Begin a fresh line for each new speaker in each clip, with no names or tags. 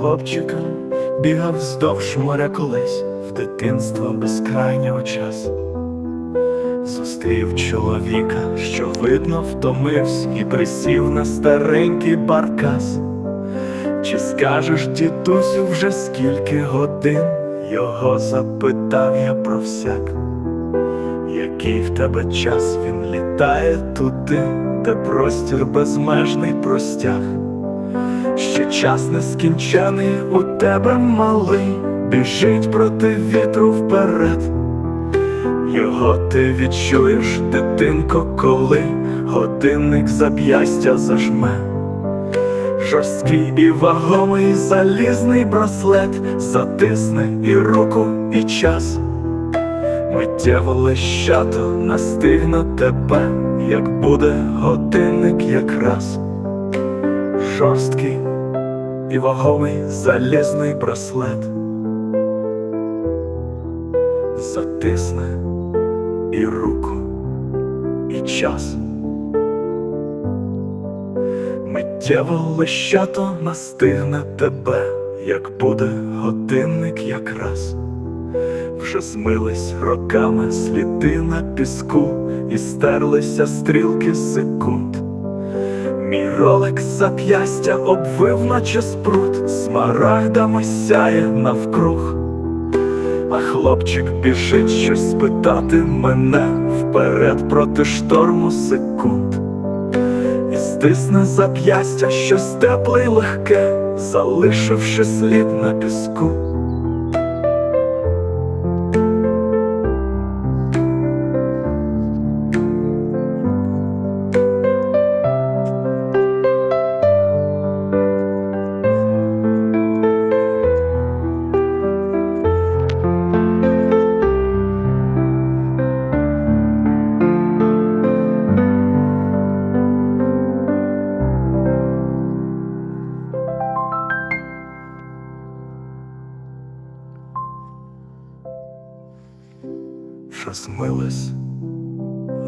хлопчиком бігав вздовж моря колись в дитинство безкрайнього часу. Зустрів чоловіка, що видно втомився і присів на старенький баркас. Чи скажеш, дідусю, вже скільки годин? Його запитав я про всяк. Який в тебе час він літає туди, де простір безмежний простяг. Ще час нескінчений у тебе малий, біжить проти вітру вперед. Його ти відчуєш, дитинко, коли годинник зап'ястя зажме. Жорсткий і вагомий залізний браслет затисне і руку, і час. Миттєво лещато настигне тебе, як буде годинник якраз. Жорсткий і вагомий залізний браслет затисне і руку, і час. Миттєво лещато настигне тебе, як буде годинник якраз. Вже змились роками сліди на піску, і стерлися стрілки секунд. Мій ролик зап'ястя обвив, наче спрут, смарагдами сяє навкруг. А хлопчик біжить щось спитати мене вперед проти шторму секунд. І стисне зап'ястя щось тепле й легке, залишивши слід на піску. Що змились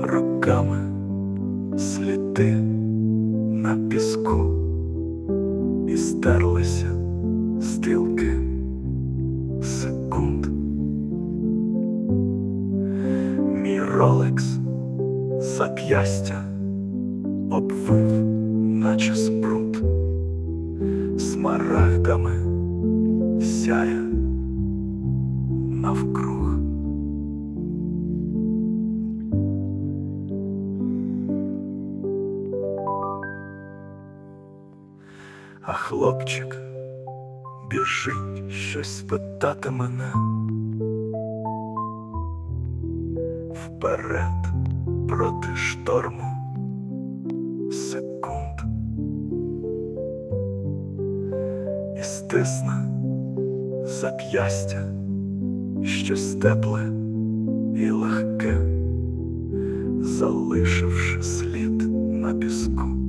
роками сліди на піску і стерлися стрілки секунд. Мій ролекс зап'ястя обвив, наче спрут, смарагдами сяє А хлопчик біжить щось спитати мене. Вперед проти шторму. Секунд. І стисне зап'ястя щось тепле і легке, залишивши слід на піску.